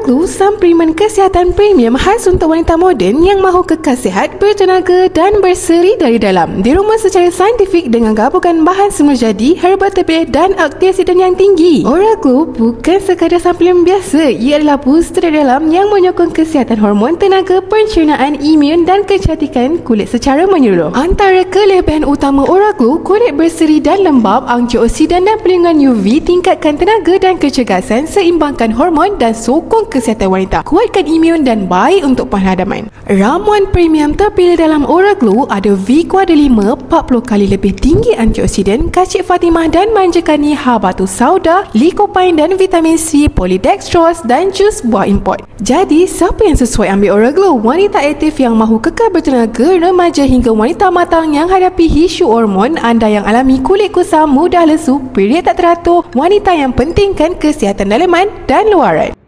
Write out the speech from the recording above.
Glue Supplement Kesihatan Premium khas untuk wanita moden yang mahu kekal sihat, bertenaga dan berseri dari dalam. Dirumus secara saintifik dengan gabungan bahan semula jadi, herba tebih dan antioksidan yang tinggi. Oral Glue bukan sekadar suplemen biasa, ia adalah booster dari dalam yang menyokong kesihatan hormon, tenaga, pencernaan, imun dan kecantikan kulit secara menyeluruh. Antara kelebihan utama Oral Glue, kulit berseri dan lembab, antioksidan dan pelindungan UV, tingkatkan tenaga dan kecergasan, seimbangkan hormon dan sokong kesihatan wanita. Kuatkan imun dan baik untuk penghadaman. Ramuan premium terpilih dalam Oral Glue ada V 5, 40 kali lebih tinggi antioksidan, kacik Fatimah dan manjakani habatus sauda, lycopene dan vitamin C, polydextrose dan jus buah import. Jadi, siapa yang sesuai ambil Oral Glue? Wanita aktif yang mahu kekal bertenaga, remaja hingga wanita matang yang hadapi isu hormon, anda yang alami kulit kusam, mudah lesu, period tak teratur, wanita yang pentingkan kesihatan dalaman dan luaran.